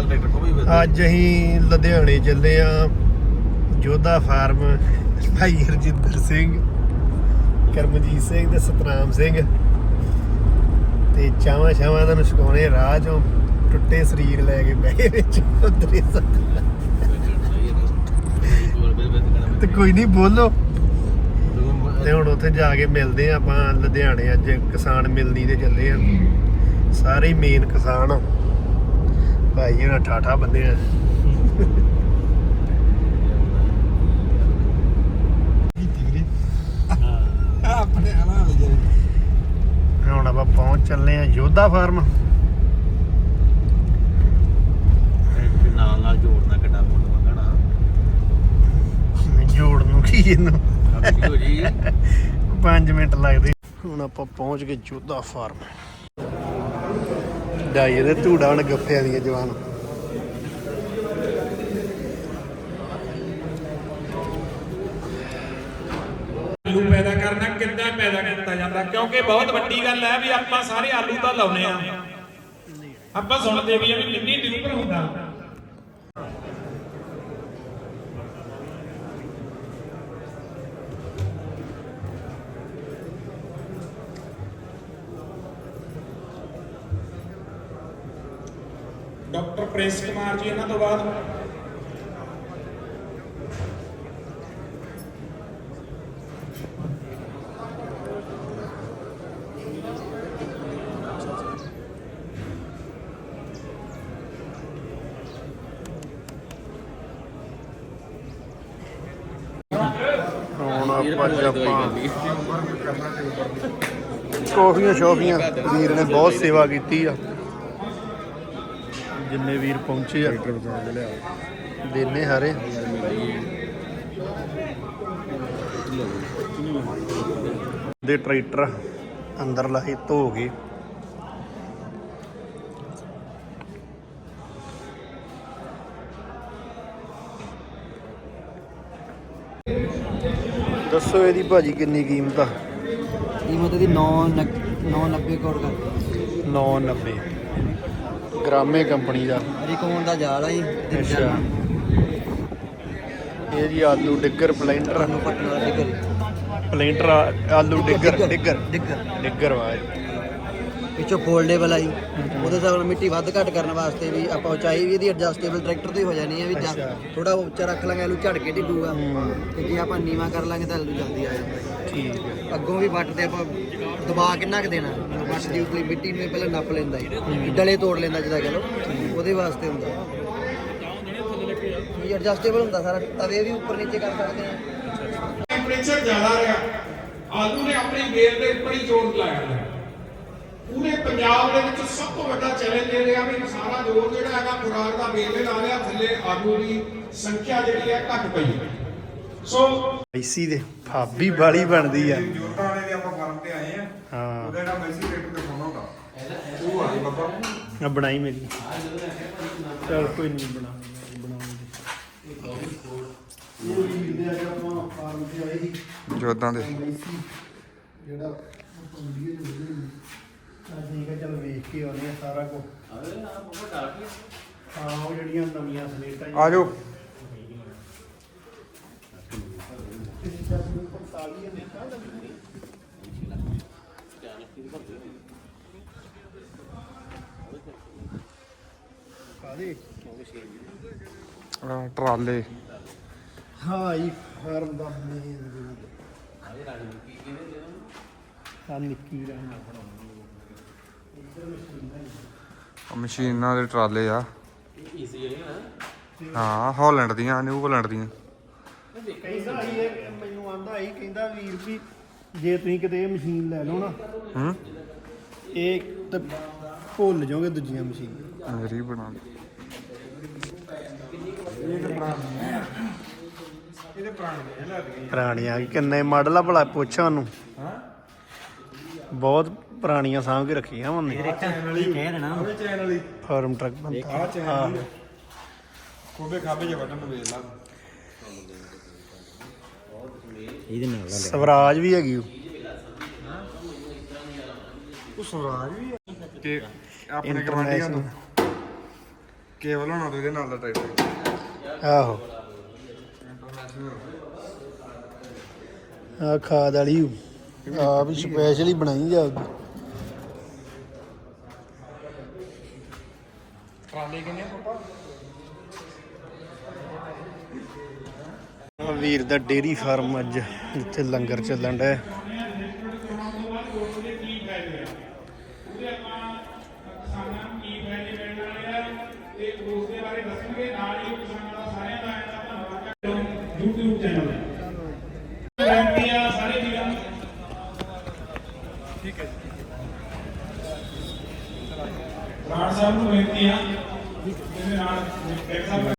ਨਾਲ ਟਰੈਕਟਰ ਕੋ ਵੀ ਫਿਰਦੇ। ਅੱਜ ਅਸੀਂ ਲੁਧਿਆਣੇ ਚੱਲੇ ਆ, ਜੋਧਾ ਫਾਰਮ, ਭਾਈ ਹਰਜਿੰਦਰ ਸਿੰਘ, ਕਰਮਜੀਤ ਸਿੰਘ ਤੇ ਸਤਨਾਮ ਸਿੰਘ। ਤੇ ਚਾਵਾਂ ਚਾਵਾਂ ਦਾ ਨੁਸ਼ਕਾਉਣੇ ਰਾਹ ਚੋਂ ਟੁੱਟੇ ਸਰੀਰ ਲੈ ਕੇ ਬਹਿ ਵਿੱਚ, ਉਧਰੇ ਤੇ ਕੋਈ ਨਹੀਂ, ਬੋਲੋ। ਤੇ ਹੁਣ ਉੱਥੇ ਜਾ ਕੇ ਮਿਲਦੇ ਆ ਆਪਾਂ ਲੁਧਿਆਣੇ, ਅੱਜ ਕਿਸਾਨ ਮਿਲਣੀ ਤੇ ਚੱਲੇ ਆ। ਸਾਰੇ ਮੇਨ ਕਿਸਾਨ ਆ। ਭਾਈ ਉਹਨਾਂ ਠਾਠਾ ਬੰਦੇ ਆ। ਆਪਣੇ ਹਲਾ ਲੈ ਜਾਏ ਹੁਣ ਆਪਾਂ ਪਹੁੰਚ ਚੱਲੇ ਆ ਯੋਧਾ ਫਾਰਮ। ਨਾਲ ਨਾਲ ਜੋੜਨਾ ਕਿੱਡਾ ਮੁੰਡ ਮੰਗਣਾ। ਜੋੜ ਨੂੰ ਕੀ ਇਹਨੂੰ? ਹੋ ਜੀ? 5 ਮਿੰਟ ਲੱਗਦੇ। ਹੁਣ ਆਪਾਂ ਪਹੁੰਚ ਗਏ ਯੋਧਾ ਫਾਰਮ। ਡਾਈ ਇਹਦੇ ਧੂੜਾ ਹੁਣ ਗੱਫਿਆਂ ਦੀਆਂ ਜਵਾਨ। ਆਲੂ ਪੈਦਾ ਕਰਨਾ, ਕਿੱਦਾਂ ਪੈਦਾ ਕੀਤਾ ਜਾਂਦਾ? ਕਿਉਂਕਿ ਬਹੁਤ ਵੱਡੀ ਗੱਲ ਹੈ ਵੀ ਆਪਾਂ ਸਾਰੇ ਆਲੂ ਤਾਂ ਲਾਉਨੇ ਆ ਆਪਾਂ ਸੁਣਦੇ ਵੀ ਆ ਵੀ ਕਿੰਨੀ ਡਿਊਪਰ ਹੁੰਦਾ। ਡਾਕਟਰ ਪ੍ਰਿੰਸ ਕੁਮਾਰ ਜੀ, ਇਹਨਾਂ ਤੋਂ ਬਾਅਦ ਹੁਣ ਕਾਫੀਆਂ ਸ਼ੋਫੀਆਂ, ਵੀਰ ਨੇ ਬਹੁਤ ਸੇਵਾ ਕੀਤੀ ਆ। ਜਿੰਨੇ ਵੀਰ ਪਹੁੰਚੇ ਆ। ਦੇਨੇ ਹਾਰੇ। ਦੇ ਟਰੈਕਟਰ। ਅੰਦਰ ਲਾਈ ਧੋ ਗਏ ਦੱਸੋ ਇਹਦੀ ਭਾਜੀ ਕਿੰਨੀ ਕੀਮਤ ਆ? ਕੀਮਤ ਇਹਦੀ 9 990 ਕਰੋੜ ਕਰ 990 ਗ੍ਰਾਮੇ ਕੰਪਨੀ ਦਾ। ਰਿਕੋਨ ਦਾ ਜਾਲ ਆ ਜੀ? ਅੱਛਾ। ਇਹ ਜੀ ਆਲੂ ਡਿੱਗਰ ਪਲੈਂਟਰ। ਤੁਹਾਨੂੰ ਪਟਨਾ ਡਿੱਗਰ। ਪਲੈਂਟਰ ਆਲੂ ਡਿੱਗਰ ਡਿੱਗਰ ਡਿੱਗਰ ਡਿੱਗਰ। ਵਾ। ਪਿੱਛੋਂ ਫੋਲਡੇਬਲ ਆਈ ਉਹਦੇ ਨਾਲ ਮਿੱਟੀ ਵੱਧ ਘੱਟ ਕਰਨ ਵਾਸਤੇ ਵੀ ਆਪਾਂ ਉਚਾਈ ਵੀ ਇਹਦੀ ਐਡਜਸਟੇਬਲ ਟਰੈਕਟਰ ਤੋਂ ਹੀ ਹੋ ਜਾਣੀ ਹੈ ਵੀ। ਥੋੜਾ ਉੱਚਾ ਰੱਖ ਲਾਂਗੇ ਆਲੂ ਝੜ ਕੇ ਡਿੱਗੂਗਾ। ਤੇ ਜੇ ਆਪਾਂ ਨੀਵਾ ਕਰ ਲਾਂਗੇ ਤਾਂ ਆਲੂ ਜਲਦੀ ਆ ਜਾਂਦਾ। ਠੀਕ ਹੈ ਅੱਗੋਂ ਵੀ ਵੱਟ ਤੇ ਆਪਾਂ ਦਬਾ ਕਿੰਨਾ ਕੁ ਦੇਣਾ? ਵੱਟ ਦੀ ਉਤਲੀ ਮਿੱਟੀ ਨੂੰ ਇਹ ਪਹਿਲਾਂ ਨੱਪ ਲੈਂਦਾ ਹੈ ਡਲੇ ਤੋੜ ਲੈਂਦਾ ਜਿਹਦਾ ਕਹ ਉਹਦੇ ਵਾਸਤੇ ਹੁੰਦਾ। ਇਹ ਐਡਜਸਟੇਬਲ ਹੁੰਦਾ ਸਾਰਾ ਤਵੇ ਵੀ ਉੱਪਰ ਨੀਚੇ ਕਰ ਸਕਦੇ ਆ। ਟੈਂਪਰੇਚਰ ਜ਼ਿਆਦਾ ਰਿਹਾ ਆਲੂ ਨੇ ਆਪਣੀ ਵੇਲ ਦੇ ਉੱਪਰ ਹੀ ਜ਼ੋਰ ਲਾਇਆ ਹੈ ਪੂਰੇ ਪੰਜਾਬ ਦੇ ਵਿੱਚ ਸਭ ਤੋਂ ਵੱਡਾ ਚੈਲੰਜ ਇਹ ਰਿਹਾ ਵੀ ਸਾਰਾ ਜ਼ੋਰ ਜਿਹੜਾ ਹੈਗਾ ਖੁਰਾਕ ਦਾ ਵੇਲ ਦੇ ਲਾ ਲਿਆ ਥੱਲੇ ਆਲੂ ਦੀ ਸੰਖਿਆ ਜਿਹੜੀ ਹੈ ਘਟ ਪਈ ਸੋ ਮੈਸੀ ਦੇ ਭਾਬੀ ਬਾਲੀ ਬਣਦੀ ਆ। ਜੋਰਦਾਂ ਵਾਲੇ ਦੇ ਆਪਾਂ ਫਾਰਮ ਤੇ ਹਾਂ। ਉਹਦਾ ਨਾਮ ਮੈਸੀ ਰੇਟ ਤੇ ਫੋਨ ਹੁੰਦਾ। ਉਹ ਆ ਜੀ ਬਾਬਾ। ਆ ਬਣਾਈ ਮੇਰੀ। ਚਲ ਕੋਈ ਨਹੀਂ ਬਣਾ ਬਣਾਉਂਦੇ ਵੀ ਦੇ ਅੱਜ ਆਪਾਂ ਫਾਰਮ ਤੇ ਆਏ ਸੀ। ਜੋਰਦਾਂ ਦੇ। ਮੈਸੀ ਜਿਹੜਾ ਵੀਡੀਓ ਚ ਵੀਡੀਓ ਆ ਠੀਕ ਹੈ ਚਲ ਵੇਖ ਕੇ ਆਉਨੇ ਆ ਸਾਰਾ ਕੁਝ ਹਾਂ ਉਹ ਜਿਹੜੀਆਂ ਨਵੀਆਂ ਸਲੇਟਾਂ ਆ ਜਾਓ। ਆਹ ਟਰਾਲੇ। ਹਾਂ ਇਹ ਫਾਰਮ ਦਾ ਮੇਨ ਆ ਨਿੱਕੀ ਰਹਿਣਾ ਆਹ ਮਸ਼ੀਨਾਂ ਦੇ ਟਰਾਲੇ ਆ। ਹਾਂ ਹਾਲੈਂਡ ਦੀਆਂ ਨਿਊ ਹਾਲੈਂਡ ਦੀਆਂ। ਕਹਿੰਦਾ ਸੀ ਇਹ ਮੈਨੂੰ ਆਂਦਾ ਸੀ ਕਹਿੰਦਾ ਵੀਰ ਵੀ ਜੇ ਤੁਸੀਂ ਕਿਤੇ ਇਹ ਮਸ਼ੀਨ ਲੈ ਲਓ ਨਾ ਹੂੰ? ਇਹ ਤੇ ਭੁੱਲ ਜਾਓਗੇ ਦੂਜੀਆਂ ਮਸ਼ੀਨਾਂ। ਮੇਰੀ ਬਣਾ ਪੁਰਾਣੀਆਂ ਕਿੰਨੇ ਮਾਡਲ ਆ ਭਲਾ ਪੁੱਛ ਉਹਨੂੰ ਬਹੁਤ ਪੁਰਾਣੀਆਂ ਸਾਂਭ ਕੇ ਰੱਖੀਆਂ ਉਹਨੇ। ਕਹਿ ਦੇਣਾ। ਫਾਰਮ ਟਰੱਕ ਬੰਦਾ। ਹਾਂ ਕੋਬੇ ਖਾਬੇ ਜੇ ਬਟਨ ਵੇਖ ਲਾ। ਇਹਦੇ ਨਾਲ ਸਵਰਾਜ ਵੀ ਹੈਗੀ ਉਹ। ਕਿ ਆਪਣੇ ਗਵਾਂਢੀਆਂ ਤੋਂ ਕੇਵਲ ਹੋਣਾ ਤੇ ਇਹਦੇ ਨਾਲ ਦਾ ਟਰੈਕਟਰ। ਆਹੋ। ਆ ਖਾਦ ਵਾਲੀ ਆ ਵੀ ਸਪੈਸ਼ਲੀ ਬਣਾਈ ਜਾ ਟਰਾਲੇ ਕਿੰਨੇ ਪਾਪਾ? ਆ ਵੀਰ ਦਾ ਡੇਰੀ ਫਾਰਮ ਅੱਜ ਜਿੱਥੇ ਲੰਗਰ ਚੱਲਣ ਡਿਆ। YouTube ਚੈਨਲ ਬੇਨਤੀ ਆ ਸਾਰੇ ਵੀਰਾਂ ਨੂੰ। ਠੀਕ ਹੈ ਰਾਜ ਸਾਹਿਬ ਨੂੰ ਬੇਨਤੀ ਆ ਜਿਹਦੇ ਨਾਲ ਡਾਕਟਰ ਸਾਹਿਬ